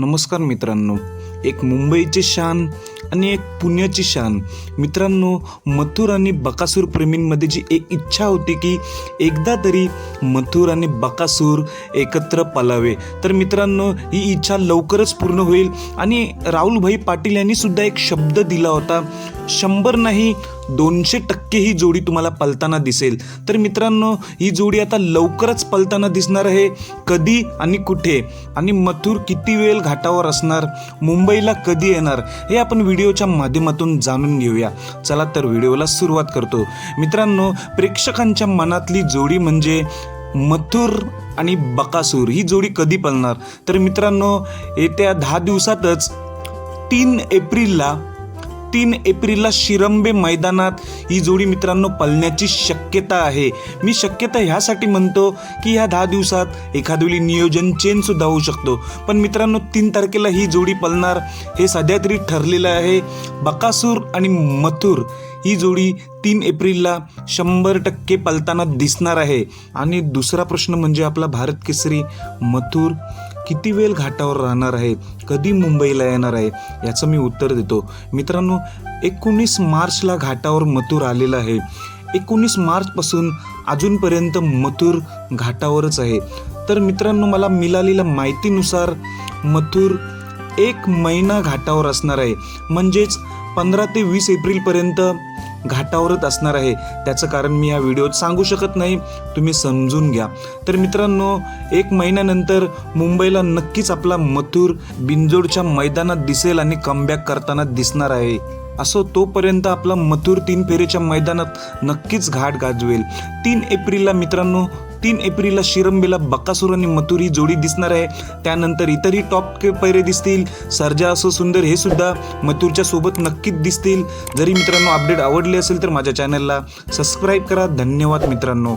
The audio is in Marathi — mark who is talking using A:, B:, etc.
A: नमस्कार मित्रांनो. एक मुंबईची शान आणि एक पुण्याची शान. मित्रांनो मथुर आणि बकासूर प्रेमींमध्ये जी एक इच्छा होती की एकदा तरी मथुर आणि बकासूर एकत्र पलावे. तर मित्रांनो ही इच्छा लवकरच पूर्ण होईल आणि राहुलभाई पाटील यांनी सुद्धा एक शब्द दिला होता. शंभर नाही दोनशे टक्के ही जोडी तुम्हाला पलताना दिसेल. तर मित्रांनो ही जोडी आता लवकरच पलताना दिसणार आहे. कधी आणि कुठे? आणि मथुर किती वेळ घाटावर असणार? मुंबईला कधी येणार? हे आपण व्हिडिओच्या माध्यमातून जाणून घेऊया. चला तर व्हिडिओला सुरुवात करतो. मित्रांनो प्रेक्षकांच्या मनातली जोडी म्हणजे मथुर आणि बकासूर. ही जोडी कधी पळणार तर मित्रांनो येत्या दहा दिवसातच तीन एप्रिलला तीन एप्रिलला शिरंबे मैदानात ही जोडी मित्रांनो पळण्याची शक्यता आहे. मी शक्यता ह्यासाठी म्हणतो की ह्या दहा दिवसात एखादवेळी नियोजन चेंजसुद्धा होऊ शकतो. पण मित्रांनो तीन तारखेला ही जोडी पळणार हे सध्या तरी ठरलेलं आहे. बकासूर आणि मथुर ही जोडी तीन एप्रिलला शंभर टक्के पलताना दिसणार आहे. आणि दुसरा प्रश्न म्हणजे आपला भारत केसरी मथुर. किती वेळ घाटावर राहणार आहे? कधी मुंबईला येणार आहे? याचं मी उत्तर देतो. मित्रांनो एकोणीस मार्चला घाटावर मथुर आलेला आहे. एकोणीस मार्चपासून अजूनपर्यंत मथुर घाटावरच आहे. तर मित्रांनो मला मिळालेल्या माहितीनुसार मथुर एक महिना घाटावर असणार आहे. म्हणजेच पंधरा ते वीस एप्रिलपर्यंत घाटावरच असणार आहे. त्याचं कारण मी या व्हिडिओत सांगू शकत नाही. तुम्ही समजून घ्या. तर मित्रांनो एक महिन्यानंतर मुंबईला नक्कीच आपला मथुर बिंजोडच्या मैदानात दिसेल आणि कमबॅक करताना दिसणार आहे. असो तोपर्यंत आपला मथुर तीन फेरीच्या मैदानात नक्कीच घाट गाजवेल. तीन एप्रिलला मित्रांनो तीन एप्रिलला शिरंबेला बकासूर आणि मथुर ही जोडी दिसणार आहे. त्यानंतर इतरही टॉप के पैरे दिसतील. सर्जा असो सुंदर हे सुद्धा मथुरच्या सोबत नक्कीच दिसतील. जरी मित्रांनो अपडेट आवडले असेल तर माझ्या चॅनलला सबस्क्राईब करा. धन्यवाद मित्रांनो.